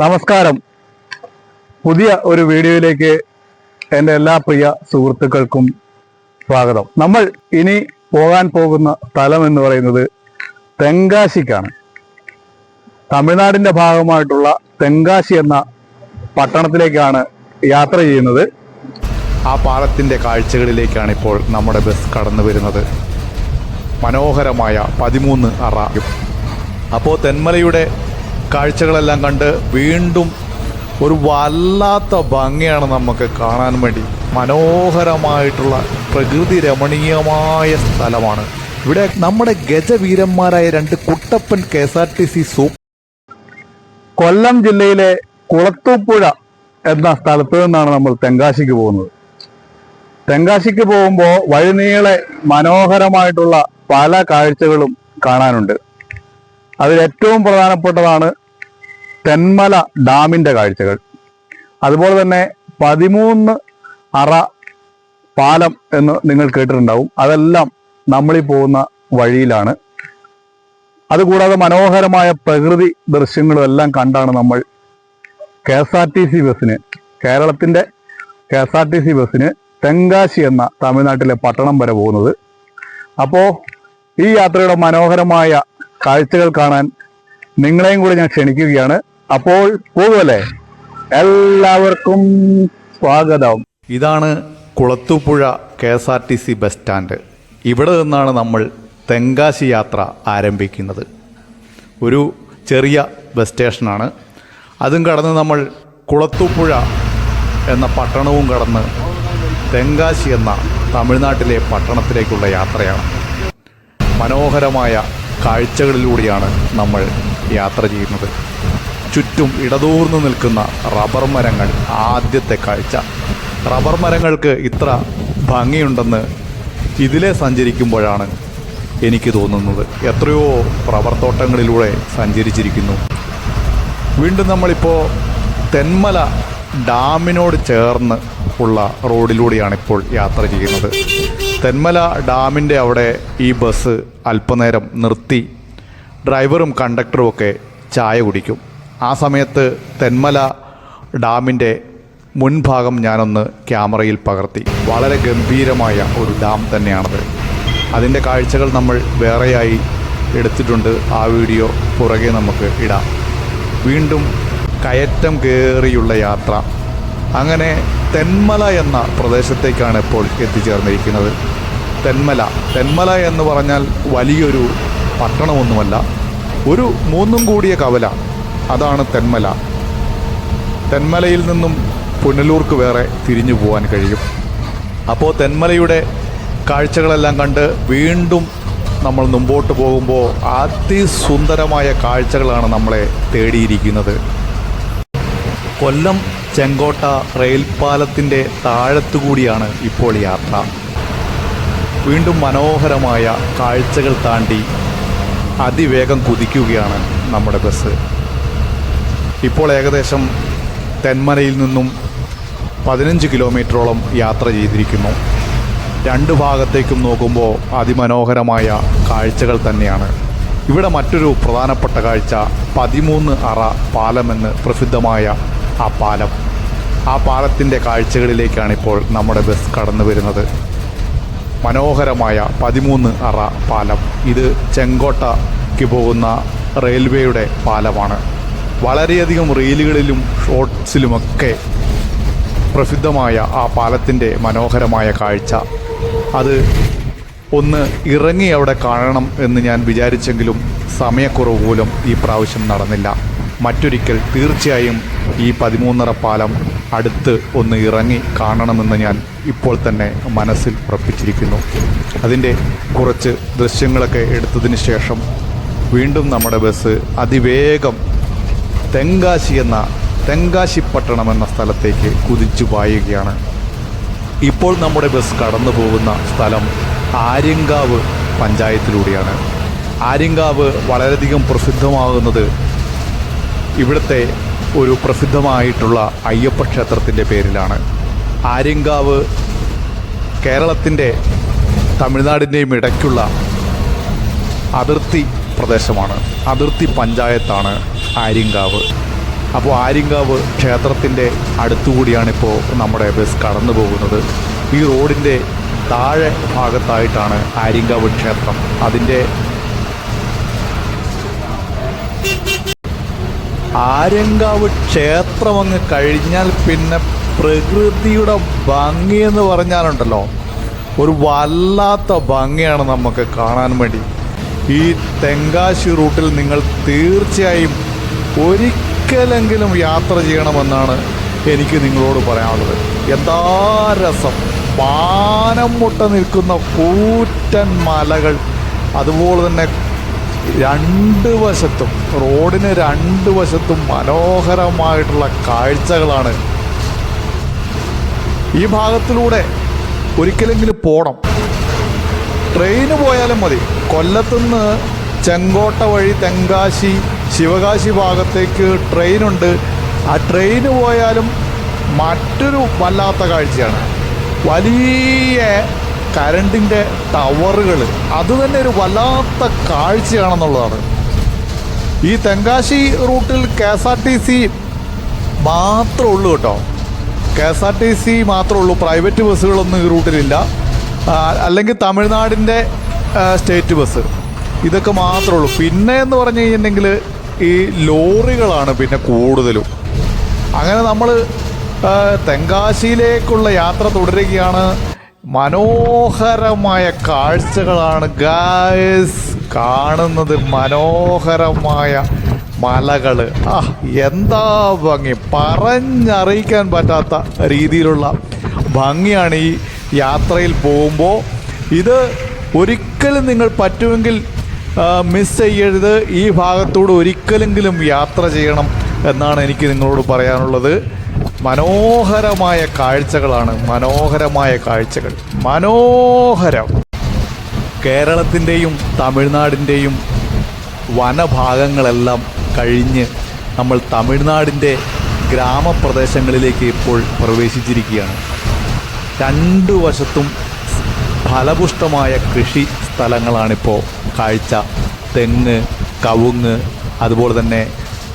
നമസ്കാരം. പുതിയ ഒരു വീഡിയോയിലേക്ക് എന്റെ എല്ലാ പ്രിയ സുഹൃത്തുക്കൾക്കും സ്വാഗതം. നമ്മൾ ഇനി പോകാൻ പോകുന്ന സ്ഥലം എന്ന് പറയുന്നത് തെങ്കാശിക്കാണ്. തമിഴ്നാടിന്റെ ഭാഗമായിട്ടുള്ള തെങ്കാശി എന്ന പട്ടണത്തിലേക്കാണ് യാത്ര ചെയ്യുന്നത്. ആ പാലത്തിന്റെ കാഴ്ചകളിലേക്കാണ് ഇപ്പോൾ നമ്മുടെ ബസ് കടന്നു വരുന്നത്. മനോഹരമായ പതിമൂന്ന് അറ. അപ്പോൾ തെന്മലയുടെ കാഴ്ചകളെല്ലാം കണ്ട് വീണ്ടും ഒരു വല്ലാത്ത ഭംഗിയാണ് നമുക്ക് കാണാൻ വേണ്ടി. മനോഹരമായിട്ടുള്ള പ്രകൃതി രമണീയമായ സ്ഥലമാണ്. ഇവിടെ നമ്മുടെ ഗജവീരന്മാരായ രണ്ട് Kuttappan K S R T C super Kollam ജില്ലയിലെ കുളത്തൂപ്പുഴ എന്ന സ്ഥലത്ത് നിന്നാണ് നമ്മൾ തെങ്കാശിക്ക് പോകുന്നത്. തെങ്കാശിക്ക് പോകുമ്പോൾ വഴിനീളെ മനോഹരമായിട്ടുള്ള പല കാഴ്ചകളും കാണാനുണ്ട്. അതിൽ ഏറ്റവും പ്രധാനപ്പെട്ടതാണ് തെന്മല ഡാമിന്റെ കാഴ്ചകൾ. അതുപോലെ തന്നെ പതിമൂന്ന് അറ പാലം എന്ന് നിങ്ങൾ കേട്ടിട്ടുണ്ടാവും. അതെല്ലാം നമ്മളീ പോകുന്ന വഴിയിലാണ്. അതുകൂടാതെ മനോഹരമായ പ്രകൃതി ദൃശ്യങ്ങളും എല്ലാം കണ്ടാണ് നമ്മൾ K S R T C ബസ്സിന് കേരളത്തിന്റെ K S R T C ബസ്സിന് തെങ്കാശി എന്ന തമിഴ്നാട്ടിലെ പട്ടണം വരെ പോകുന്നത്. അപ്പോൾ ഈ യാത്രയുടെ മനോഹരമായ കാഴ്ചകൾ കാണാൻ നിങ്ങളെയും കൂടി ഞാൻ ക്ഷണിക്കുകയാണ്. അപ്പോൾ പോകുമല്ലേ എല്ലാവർക്കും സ്വാഗതം. ഇതാണ് Kulathupuzha K S R T C bus stand ഇവിടെ നിന്നാണ് നമ്മൾ തെങ്കാശി യാത്ര ആരംഭിക്കുന്നത്. ഒരു ചെറിയ ബസ് സ്റ്റേഷനാണ് അതും കടന്ന് നമ്മൾ കുളത്തുപുഴ എന്ന പട്ടണവും കടന്ന് തെങ്കാശി എന്ന തമിഴ്നാട്ടിലെ പട്ടണത്തിലേക്കുള്ള യാത്രയാണ്. മനോഹരമായ കാഴ്ചകളിലൂടെയാണ് നമ്മൾ യാത്ര ചെയ്യുന്നത്. ചുറ്റും ഇടതൂർന്നു നിൽക്കുന്ന റബ്ബർ മരങ്ങൾ ആദ്യത്തെ കാഴ്ച. റബ്ബർ മരങ്ങൾക്ക് ഇത്ര ഭംഗിയുണ്ടെന്ന് ഇതിലെ സഞ്ചരിക്കുമ്പോഴാണ് എനിക്ക് തോന്നുന്നത്. എത്രയോ റബ്ബർ തോട്ടങ്ങളിലൂടെ സഞ്ചരിച്ചിരിക്കുന്നു. വീണ്ടും നമ്മളിപ്പോൾ തെന്മല ഡാമിനോട് ചേർന്ന് ഉള്ള റോഡിലൂടെയാണ് ഇപ്പോൾ യാത്ര ചെയ്യുന്നത്. തെന്മല ഡാമിന്റെ അവിടെ ഈ ബസ് അല്പനേരം നിർത്തി. ഡ്രൈവറും കണ്ടക്ടറും ഒക്കെ ചായ കുടിക്കും. ആ സമയത്ത് തെന്മല ഡാമിന്റെ മുൻഭാഗം ഞാനൊന്ന് ക്യാമറയിൽ പകർത്തി. വളരെ ഗംഭീരമായ ഒരു ഡാം തന്നെയാണത്. അതിന്റെ കാഴ്ചകൾ നമ്മൾ വേറെയായി എടുത്തിട്ടുണ്ട്. ആ വീഡിയോ പുറകെ നമുക്ക് ഇടാം. വീണ്ടും കയറ്റം കയറിയുള്ള യാത്ര. അങ്ങനെ തെന്മല എന്ന പ്രദേശത്തേക്കാണ് ഇപ്പോൾ എത്തിച്ചേർന്നിരിക്കുന്നത്. തെന്മല. തെന്മല എന്ന് പറഞ്ഞാൽ വലിയൊരു പട്ടണമൊന്നുമല്ല. ഒരു മൂന്നും കൂടിയ കവല. അതാണ് തെന്മല. തെന്മലയിൽ നിന്നും പുനലൂർക്ക് വേറെ തിരിഞ്ഞു പോകാൻ കഴിയും. അപ്പോൾ തെന്മലയുടെ കാഴ്ചകളെല്ലാം കണ്ട് വീണ്ടും നമ്മൾ മുമ്പോട്ട് പോകുമ്പോൾ അതിസുന്ദരമായ കാഴ്ചകളാണ് നമ്മളെ തേടിയിരിക്കുന്നത്. കൊല്ലം ചെങ്കോട്ട റെയിൽപാലത്തിന്റെ താഴത്തുകൂടിയാണ് ഇപ്പോൾ യാത്ര. വീണ്ടും മനോഹരമായ കാഴ്ചകൾ താണ്ടി അതിവേഗം കുതിക്കുകയാണ് നമ്മുടെ ബസ്. ഇപ്പോൾ ഏകദേശം തെന്മലയിൽ നിന്നും പതിനഞ്ച് കിലോമീറ്ററോളം യാത്ര ചെയ്തിരിക്കുന്നു. രണ്ട് ഭാഗത്തേക്കും നോക്കുമ്പോൾ അതിമനോഹരമായ കാഴ്ചകൾ തന്നെയാണ്. ഇവിടെ മറ്റൊരു പ്രധാനപ്പെട്ട കാഴ്ച പതിമൂന്ന് അറ പാലമെന്ന് പ്രസിദ്ധമായ ആ പാലം. ആ പാലത്തിന്റെ കാഴ്ചകളിലേക്കാണ് ഇപ്പോൾ നമ്മുടെ ബസ് കടന്നു വരുന്നത് മനോഹരമായ പതിമൂന്ന് അറ പാലം. ഇത് ചെങ്കോട്ടയ്ക്ക് പോകുന്ന റെയിൽവേയുടെ പാലമാണ്. വളരെയധികം റീലുകളിലും ഷോർട്സിലുമൊക്കെ പ്രസിദ്ധമായ ആ പാലത്തിന്റെ മനോഹരമായ കാഴ്ച. അത് ഒന്ന് ഇറങ്ങി അവിടെ കാണണം എന്ന് ഞാൻ വിചാരിച്ചെങ്കിലും സമയക്കുറവ് പോലും ഈ പ്രാവശ്യം നടന്നില്ല. മറ്റൊരിക്കൽ തീർച്ചയായും ഈ പതിമൂന്നര പാലം അടുത്ത് ഒന്ന് ഇറങ്ങി കാണണമെന്ന് ഞാൻ ഇപ്പോൾ തന്നെ മനസ്സിൽ ഉറപ്പിച്ചിരിക്കുന്നു. അതിന്റെ കുറച്ച് ദൃശ്യങ്ങളൊക്കെ എടുത്തതിന് ശേഷം വീണ്ടും നമ്മുടെ ബസ് അതിവേഗം തെങ്കാശി എന്ന തെങ്കാശി പട്ടണം എന്ന സ്ഥലത്തേക്ക് കുതിച്ചു പായുകയാണ്. ഇപ്പോൾ നമ്മുടെ ബസ് കടന്നു പോകുന്ന സ്ഥലം ആര്യങ്കാവ് പഞ്ചായത്തിലൂടെയാണ്. ആര്യങ്കാവ് വളരെയധികം പ്രസിദ്ധമാകുന്നത് ഇവിടുത്തെ ഒരു പ്രസിദ്ധമായിട്ടുള്ള അയ്യപ്പ ക്ഷേത്രത്തിന്റെ പേരിലാണ്. ആര്യങ്കാവ് കേരളത്തിന്റെ തമിഴ്നാടിന്റെയും ഇടയ്ക്കുള്ള അതിർത്തി പ്രദേശമാണ്. അതിർത്തി പഞ്ചായത്താണ് ആര്യങ്കാവ്. അപ്പോൾ ആര്യങ്കാവ് ക്ഷേത്രത്തിന്റെ അടുത്തുകൂടിയാണിപ്പോൾ നമ്മുടെ ബസ് കടന്നു പോകുന്നത്. ഈ റോഡിന്റെ താഴെ ഭാഗത്തായിട്ടാണ് ആര്യങ്കാവ് ക്ഷേത്രം. അതിന്റെ ആര്യങ്കാവ് ക്ഷേത്രം അങ്ങ് കഴിഞ്ഞാൽ പിന്നെ പ്രകൃതിയുടെ ഭംഗി എന്ന് പറഞ്ഞാലുണ്ടല്ലോ. ഒരു വല്ലാത്ത ഭംഗിയാണ് നമുക്ക് കാണാൻ വേണ്ടി. ഈ തെങ്കാശി റൂട്ടിൽ നിങ്ങൾ തീർച്ചയായും ഒരിക്കലെങ്കിലും യാത്ര ചെയ്യണമെന്നാണ് എനിക്ക് നിങ്ങളോട് പറയാനുള്ളത്. എന്താ രസം? പാനം മുട്ട നിൽക്കുന്ന കൂറ്റൻ മലകൾ അതുപോലെ തന്നെ രണ്ട് വശത്തും റോഡിന് രണ്ട് വശത്തും മനോഹരമായിട്ടുള്ള കാഴ്ചകളാണ്. ഈ ഭാഗത്തിലൂടെ ഒരിക്കലെങ്കിലും പോണം. ട്രെയിന് പോയാലും മതി. കൊല്ലത്തുനിന്ന് ചെങ്കോട്ട വഴി തെങ്കാശി ശിവകാശി ഭാഗത്തേക്ക് ട്രെയിനുണ്ട്. ആ ട്രെയിന് പോയാലും മറ്റൊരു വല്ലാത്ത കാഴ്ചയാണ്. വലിയ കരണ്ടിന്റെ ടവറുകൾ അത് തന്നെ ഒരു വല്ലാത്ത കാഴ്ചയാണെന്നുള്ളതാണ്. ഈ തെങ്കാശി റൂട്ടിൽ K S R T C മാത്രമേ ഉള്ളൂ കേട്ടോ. K S R T C മാത്രമേ ഉള്ളൂ. പ്രൈവറ്റ് ബസ്സുകളൊന്നും ഈ റൂട്ടിലില്ല. അല്ലെങ്കിൽ തമിഴ്നാടിന്റെ സ്റ്റേറ്റ് ബസ്. ഇതൊക്കെ മാത്രമേ ഉള്ളൂ. പിന്നെ എന്ന് പറഞ്ഞു കഴിഞ്ഞിട്ടുണ്ടെങ്കിൽ ഈ ലോറികളാണ് പിന്നെ കൂടുതലും. അങ്ങനെ നമ്മൾ തെങ്കാശിയിലേക്കുള്ള യാത്ര തുടരുകയാണ്. മനോഹരമായ കാഴ്ചകളാണ് ഗായസ് കാണുന്നത് മനോഹരമായ മലകൾ ആ എന്താ ഭംഗി? പറഞ്ഞറിയിക്കാൻ പറ്റാത്ത രീതിയിലുള്ള ഭംഗിയാണ് ഈ യാത്രയിൽ പോകുമ്പോൾ ഇത് ഒരിക്കലും നിങ്ങൾ പറ്റുമെങ്കിൽ മിസ് ചെയ്യരുത്. ഈ ഭാഗത്തൂടെ ഒരിക്കലെങ്കിലും യാത്ര ചെയ്യണം എന്നാണ് എനിക്ക് നിങ്ങളോട് പറയാനുള്ളത്. മനോഹരമായ കാഴ്ചകളാണ് മനോഹരമായ കാഴ്ചകൾ. മനോഹരം. കേരളത്തിന്റെയും തമിഴ്നാടിന്റെയും വനഭാഗങ്ങളെല്ലാം കഴിഞ്ഞ് നമ്മൾ തമിഴ്നാടിന്റെ ഗ്രാമപ്രദേശങ്ങളിലേക്ക് ഇപ്പോൾ പ്രവേശിച്ചിരിക്കുകയാണ്. രണ്ടു വശത്തും ഫലപുഷ്ടമായ കൃഷി സ്ഥലങ്ങളാണിപ്പോൾ. കാഴ്ച തെങ്ങ് കവുങ്ങ് അതുപോലെ തന്നെ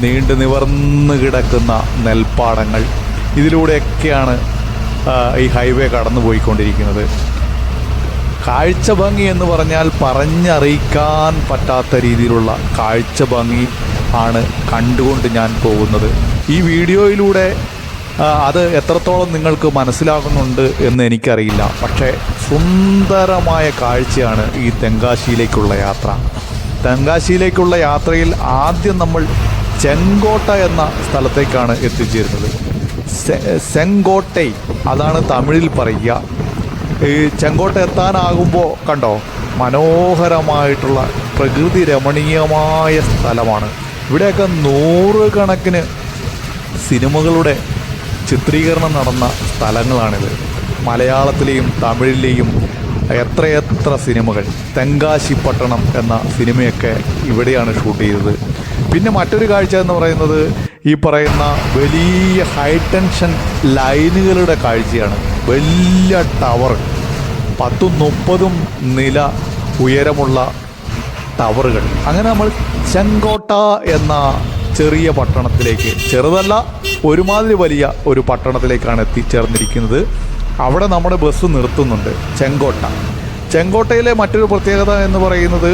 നീണ്ടു നിവർന്നു കിടക്കുന്ന നെൽപ്പാടങ്ങൾ. ഇതിലൂടെയൊക്കെയാണ് ഈ ഹൈവേ കടന്നു പോയിക്കൊണ്ടിരിക്കുന്നത് കാഴ്ച ഭംഗി എന്ന് പറഞ്ഞാൽ പറഞ്ഞറിയിക്കാൻ പറ്റാത്ത രീതിയിലുള്ള കാഴ്ച ഭംഗി ആണ് കണ്ടുകൊണ്ട് ഞാൻ പോകുന്നത്. ഈ വീഡിയോയിലൂടെ അത് എത്രത്തോളം നിങ്ങൾക്ക് മനസ്സിലാകുന്നുണ്ട് എന്ന് എനിക്കറിയില്ല. പക്ഷേ സുന്ദരമായ കാഴ്ചയാണ് ഈ തെങ്കാശിയിലേക്കുള്ള യാത്ര. തെങ്കാശിയിലേക്കുള്ള യാത്രയിൽ ആദ്യം നമ്മൾ ചെങ്കോട്ട എന്ന സ്ഥലത്തേക്കാണ് എത്തിച്ചേരുന്നത്. സെങ്കോട്ടൈ അതാണ് തമിഴിൽ പറയുക. ഈ ചെങ്കോട്ട എത്താനാകുമ്പോൾ കണ്ടോ? മനോഹരമായിട്ടുള്ള പ്രകൃതി രമണീയമായ സ്ഥലമാണ്. ഇവിടെയൊക്കെ നൂറുകണക്കിന് സിനിമകളുടെ ചിത്രീകരണം നടന്ന സ്ഥലങ്ങളാണിത്. മലയാളത്തിലെയും തമിഴിലെയും എത്രയെത്ര സിനിമകൾ. തെങ്കാശി പട്ടണം എന്ന സിനിമയൊക്കെ ഇവിടെയാണ് ഷൂട്ട് ചെയ്തത്. പിന്നെ മറ്റൊരു കാഴ്ച എന്ന് പറയുന്നത് ഈ പറയുന്ന വലിയ ഹൈ ടെൻഷൻ ലൈനുകളുടെ കാഴ്ചയാണ്. വലിയ ടവർ പത്തും മുപ്പതും നില ഉയരമുള്ള ടവറുകൾ അങ്ങനെ നമ്മൾ ചെങ്കോട്ട എന്ന ചെറിയ പട്ടണത്തിലേക്ക് ചെറുതല്ല ഒരുമാതിരി വലിയ ഒരു പട്ടണത്തിലേക്കാണ് എത്തിച്ചേർന്നിരിക്കുന്നത്. അവിടെ നമ്മുടെ ബസ് നിർത്തുന്നുണ്ട് ചെങ്കോട്ട. ചെങ്കോട്ടയിലെ മറ്റൊരു പ്രത്യേകത എന്ന് പറയുന്നത്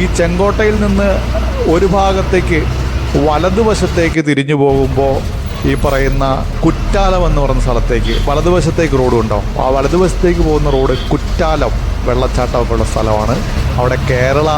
ഈ ചെങ്കോട്ടയിൽ നിന്ന് ഒരു ഭാഗത്തേക്ക് വലതുവശത്തേക്ക് തിരിഞ്ഞു പോകുമ്പോൾ ഈ പറയുന്ന കുറ്റാലം എന്ന് പറയുന്ന സ്ഥലത്തേക്ക് വലതുവശത്തേക്ക് റോഡ് ഉണ്ടോ? ആ വലതുവശത്തേക്ക് പോകുന്ന റോഡ് കുറ്റാലം വെള്ളച്ചാട്ടമൊക്കെ ഉള്ള സ്ഥലമാണ്. അവിടെ കേരള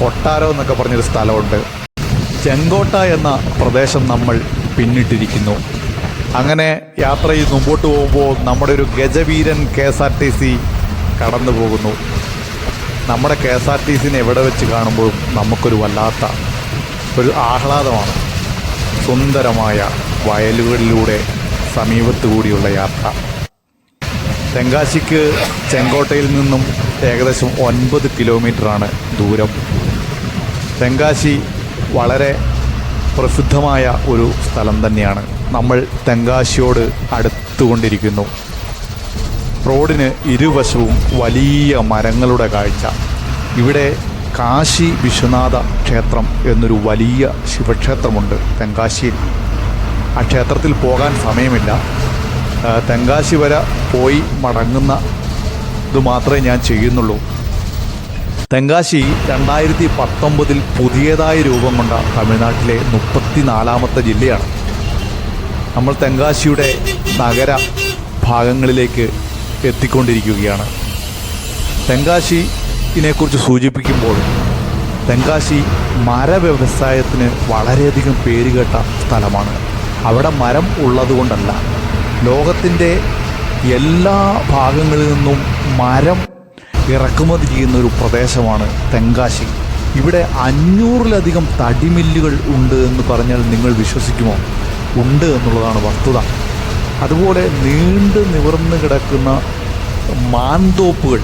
കൊട്ടാരം എന്നൊക്കെ പറഞ്ഞൊരു സ്ഥലമുണ്ട്. ചെങ്കോട്ട എന്ന പ്രദേശം നമ്മൾ പിന്നിട്ടിരിക്കുന്നു. അങ്ങനെ യാത്ര ചെയ്ത് മുമ്പോട്ട് പോകുമ്പോൾ നമ്മുടെ ഒരു ഗജവീരൻ K S R T C കടന്നു പോകുന്നു നമ്മുടെ കെ എസ് ആർ ടി സിനെ എവിടെ വെച്ച് കാണുമ്പോഴും നമുക്കൊരു വല്ലാത്ത ഒരു ആഹ്ലാദമാണ്. സുന്ദരമായ വയലുകളിലൂടെ സമീപത്തു കൂടിയുള്ള യാത്ര. തെങ്കാശിക്ക് ചെങ്കോട്ടയിൽ നിന്നും ഏകദേശം ഒൻപത് കിലോമീറ്ററാണ് ദൂരം. തെങ്കാശി വളരെ പ്രസിദ്ധമായ ഒരു സ്ഥലം തന്നെയാണ്. നമ്മൾ തെങ്കാശിയോട് അടുത്തുകൊണ്ടിരിക്കുന്നു. റോഡിന് ഇരുവശവും വലിയ മരങ്ങളുടെ കാഴ്ച. ഇവിടെ കാശി വിശ്വനാഥ ക്ഷേത്രം എന്നൊരു വലിയ ശിവക്ഷേത്രമുണ്ട് തെങ്കാശിയിൽ. ആ ക്ഷേത്രത്തിൽ പോകാൻ സമയമില്ല. തെങ്കാശി വരെ പോയി മടങ്ങുന്ന ഇത് മാത്രമേ ഞാൻ ചെയ്യുന്നുള്ളൂ. തെങ്കാശി രണ്ടായിരത്തി പത്തൊമ്പതിൽ പുതിയതായ രൂപം കൊണ്ട തമിഴ്നാട്ടിലെ മുപ്പത്തിനാലാമത്തെ ജില്ലയാണ്. നമ്മൾ തെങ്കാശിയുടെ നഗര ഭാഗങ്ങളിലേക്ക് എത്തിക്കൊണ്ടിരിക്കുകയാണ്. തെങ്കാശിനെക്കുറിച്ച് സൂചിപ്പിക്കുമ്പോൾ തെങ്കാശി മര വ്യവസായത്തിന് വളരെയധികം പേരുകേട്ട സ്ഥലമാണ്. അവിടെ മരം ഉള്ളതുകൊണ്ടല്ല. ലോകത്തിന്റെ എല്ലാ ഭാഗങ്ങളിൽ നിന്നും മരം ഇറക്കുമതി ചെയ്യുന്ന ഒരു പ്രദേശമാണ് തെങ്കാശി. ഇവിടെ അഞ്ഞൂറിലധികം തടിമില്ലുകൾ ഉണ്ട് എന്ന് പറഞ്ഞാൽ നിങ്ങൾ വിശ്വസിക്കുമോ? ഉണ്ട് എന്നുള്ളതാണ് വസ്തുത. അതുപോലെ നീണ്ടു നിവർന്നു കിടക്കുന്ന മാന്തോപ്പുകൾ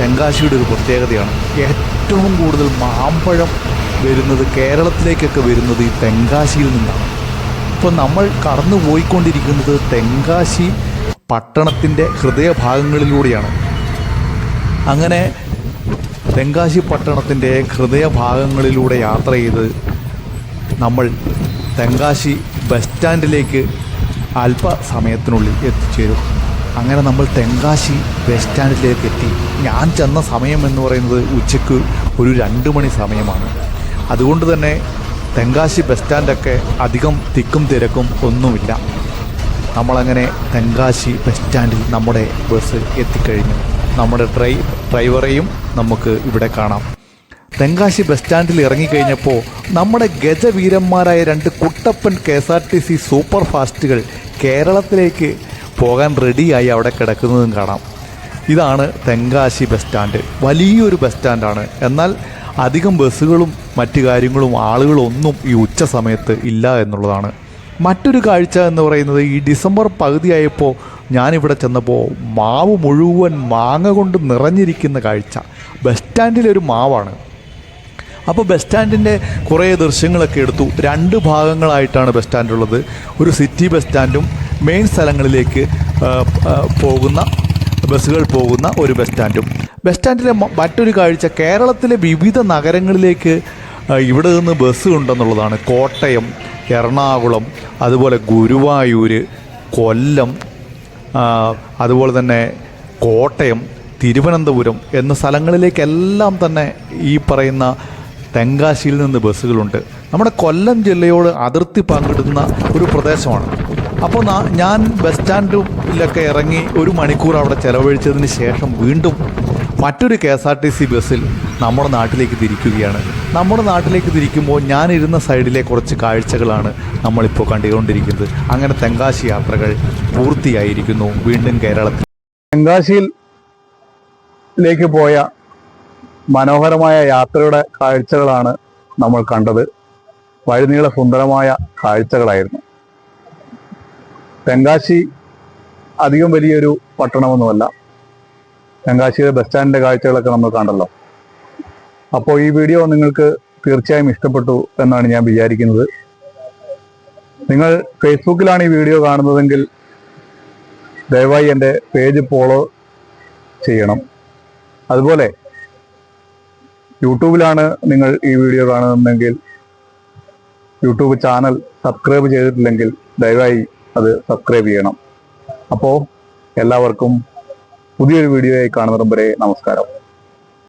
തെങ്കാശിയുടെ ഒരു പ്രത്യേകതയാണ് ഏറ്റവും കൂടുതൽ മാമ്പഴം വരുന്നത് കേരളത്തിലേക്കൊക്കെ വരുന്നത് ഈ തെങ്കാശിയിൽ നിന്നാണ്. ഇപ്പോൾ നമ്മൾ കടന്നു പോയിക്കൊണ്ടിരിക്കുന്നത് തെങ്കാശി പട്ടണത്തിന്റെ ഹൃദയഭാഗങ്ങളിലൂടെയാണ്. അങ്ങനെ തെങ്കാശി പട്ടണത്തിന്റെ ഹൃദയഭാഗങ്ങളിലൂടെ യാത്ര ചെയ്ത് നമ്മൾ തെങ്കാശി ബസ് സ്റ്റാൻഡിലേക്ക് അല്പസമയത്തിനുള്ളിൽ എത്തിച്ചേരും. അങ്ങനെ നമ്മൾ തെങ്കാശി ബസ് സ്റ്റാൻഡിലേക്ക് എത്തി. ഞാൻ ചെന്ന സമയം എന്ന് പറയുന്നത് ഉച്ചയ്ക്ക് ഒരു രണ്ട് മണി സമയമാണ്. അതുകൊണ്ട് തന്നെ തെങ്കാശി ബസ് സ്റ്റാൻഡൊക്കെ അധികം തിക്കും തിരക്കും ഒന്നുമില്ല. നമ്മളങ്ങനെ തെങ്കാശി ബസ് സ്റ്റാൻഡിൽ നമ്മുടെ ബസ് എത്തിക്കഴിഞ്ഞു. നമ്മുടെ ഡ്രൈ ഡ്രൈവറെയും നമുക്ക് ഇവിടെ കാണാം. തെങ്കാശി ബസ് സ്റ്റാൻഡിൽ ഇറങ്ങിക്കഴിഞ്ഞപ്പോൾ നമ്മുടെ ഗജവീരന്മാരായ രണ്ട് Kuttappan K S R T C super ഫാസ്റ്റുകൾ കേരളത്തിലേക്ക് പോകാൻ റെഡിയായി അവിടെ കിടക്കുന്നതും കാണാം. ഇതാണ് തെങ്കാശി ബസ് സ്റ്റാൻഡ് വലിയൊരു ബസ് സ്റ്റാൻഡാണ് എന്നാൽ അധികം ബസ്സുകളും മറ്റു കാര്യങ്ങളും ആളുകളൊന്നും ഈ ഉച്ച സമയത്ത് ഇല്ല എന്നുള്ളതാണ്. മറ്റൊരു കാഴ്ച എന്ന് പറയുന്നത് ഈ ഡിസംബർ പകുതിയായപ്പോൾ ഞാനിവിടെ ചെന്നപ്പോൾ മാവ് മുഴുവൻ മാങ്ങ കൊണ്ട് നിറഞ്ഞിരിക്കുന്ന കാഴ്ച. ബസ് സ്റ്റാൻഡിലെ ഒരു മാവാണ്. അപ്പോൾ ബസ് സ്റ്റാൻഡിന്റെ കുറേ ദൃശ്യങ്ങളൊക്കെ എടുത്തു. രണ്ട് ഭാഗങ്ങളായിട്ടാണ് ബസ് സ്റ്റാൻഡുള്ളത് ഒരു സിറ്റി ബസ് സ്റ്റാൻഡും മെയിൻ സ്ഥലങ്ങളിലേക്ക് പോകുന്ന ബസ്സുകൾ പോകുന്ന ഒരു ബസ് സ്റ്റാൻഡും ബസ് സ്റ്റാൻഡിലെ മറ്റൊരു കാഴ്ച കേരളത്തിലെ വിവിധ നഗരങ്ങളിലേക്ക് ഇവിടെ നിന്ന് ബസ് ഉണ്ടെന്നുള്ളതാണ്. കോട്ടയം എറണാകുളം അതുപോലെ ഗുരുവായൂർ കൊല്ലം അതുപോലെ തന്നെ കോട്ടയം തിരുവനന്തപുരം എന്ന സ്ഥലങ്ങളിലേക്കെല്ലാം തന്നെ ഈ പറയുന്ന തെങ്കാശിയിൽ നിന്ന് ബസ്സുകളുണ്ട് നമ്മുടെ കൊല്ലം ജില്ലയോട് അതിർത്തി പങ്കിടുന്ന ഒരു പ്രദേശമാണ്. അപ്പോൾ ഞാൻ ബസ് സ്റ്റാൻഡിലൊക്കെ ഇറങ്ങി ഒരു മണിക്കൂർ അവിടെ ചിലവഴിച്ചതിന് ശേഷം വീണ്ടും മറ്റൊരു K S R T C ബസ്സിൽ നമ്മുടെ നാട്ടിലേക്ക് തിരിക്കുകയാണ്. നമ്മുടെ നാട്ടിലേക്ക് തിരിക്കുമ്പോൾ ഞാനിരുന്ന സൈഡിലെ കുറച്ച് കാഴ്ചകളാണ് നമ്മളിപ്പോൾ കണ്ടുകൊണ്ടിരിക്കുന്നത്. അങ്ങനെ തെങ്കാശി യാത്രകൾ പൂർത്തിയായിരിക്കുന്നു. വീണ്ടും കേരളത്തിൽ തെങ്കാശിയിലേക്ക് പോയ മനോഹരമായ യാത്രയുടെ കാഴ്ചകളാണ് നമ്മൾ കണ്ടത്. വഴിനീള സുന്ദരമായ കാഴ്ചകളായിരുന്നു. തെങ്കാശി അധികം വലിയൊരു പട്ടണമൊന്നുമല്ല. തെങ്കാശിയിലെ ബസ് സ്റ്റാൻഡിന്റെ കാഴ്ചകളൊക്കെ നമ്മൾ കണ്ടല്ലോ. അപ്പോൾ ഈ വീഡിയോ നിങ്ങൾക്ക് തീർച്ചയായും ഇഷ്ടപ്പെട്ടു എന്നാണ് ഞാൻ വിചാരിക്കുന്നത്. നിങ്ങൾ ഫേസ്ബുക്കിലാണ് ഈ വീഡിയോ കാണുന്നതെങ്കിൽ ദയവായി എന്റെ പേജ് ഫോളോ ചെയ്യണം. അതുപോലെ യൂട്യൂബിലാണ് നിങ്ങൾ ഈ വീഡിയോ കാണുന്നതെങ്കിൽ യൂട്യൂബ് ചാനൽ സബ്സ്ക്രൈബ് ചെയ്തിട്ടില്ലെങ്കിൽ ദയവായി അത് സബ്സ്ക്രൈബ് ചെയ്യണം. അപ്പോൾ എല്ലാവർക്കും പുതിയൊരു വീഡിയോയായി കാണുന്നതും വരെ നമസ്കാരം.